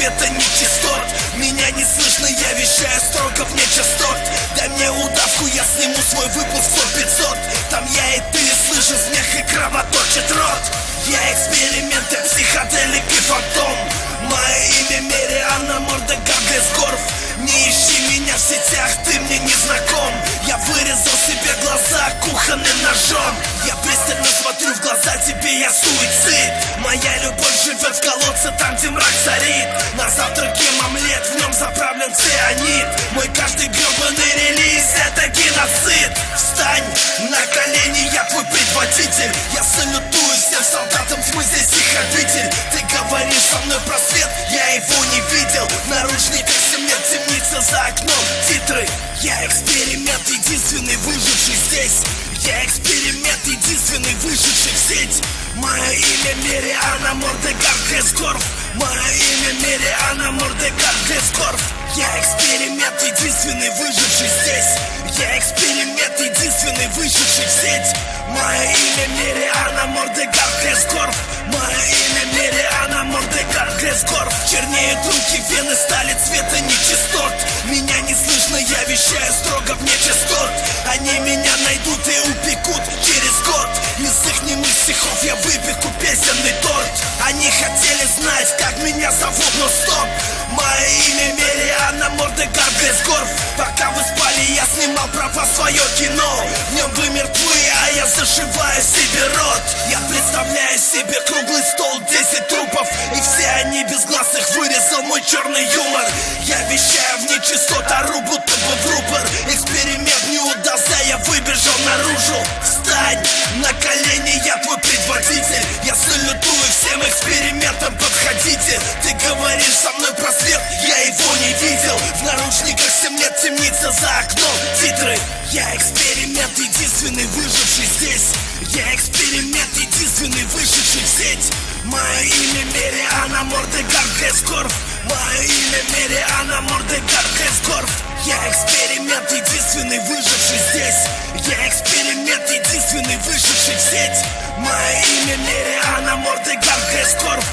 света нечистот Меня не слышно, я вещаю строго вне частот. Дай мне удавку, я сниму свой выпуск 100-500 Там я и ты, слышу смех и кровоточит рот. Я эксперименты, психоделик и фантом. Мое имя Мерианна Морда Горф. Не ищи меня в сетях, ты мне не знаком. Я вырезал себе глаза кухонным ножом. Я пристально смотрю в глаза тебе, я суицид Моя любовь живет в колодце, там где мрак царит. На завтрак ем омлет, в нем заправлен цианид. Мой каждый гребаный релиз это геноцид. Встань на колени, я твой предводитель. Я салютую всем солдатам тьмы, здесь их обитель. Ты говоришь со мной про свет, я его не видел. В наручниках 7 лет темница за окном. Титры, я эксперимент, единственный выживший здесь. Я эксперимент, сеть Мое имя Мериана Мордегар Грескорф Мое имя Мериана Мордегар Грескорф Я эксперимент, единственный выживший здесь. Я эксперимент, единственный вышедший в сеть Мое имя Мериана Мордегар Грескорф Мое имя Мериана Мордегар Грескорф Чернеют руки, вены стали цвета нечистот. Меня не слышно, я вещаю строго вне частот Они меня найдут и упекут песенный торт. Они хотели знать, как меня зовут, но стоп. Мое имя Мериана Мордегар Гресгорф Пока вы спали, я снимал права свое кино. В нем вы мертвы, а я зашиваю себе рот. Я представляю себе круглый стол, 10 трупов. И все они без глаз их вырезал мой черный юмор. Я вещаю в нечистот, ору за окном. Титры, я эксперимент, единственный выживший здесь. Я эксперимент, единственный вышедший в сеть. Мое имя Мериана Мордегар Грескорф Мое имя Мериана Мордегар Грескорф Я эксперимент, единственный выживший здесь. Я эксперимент, единственный вышедший в сеть. Мое имя Мериана Мордегар Грескорф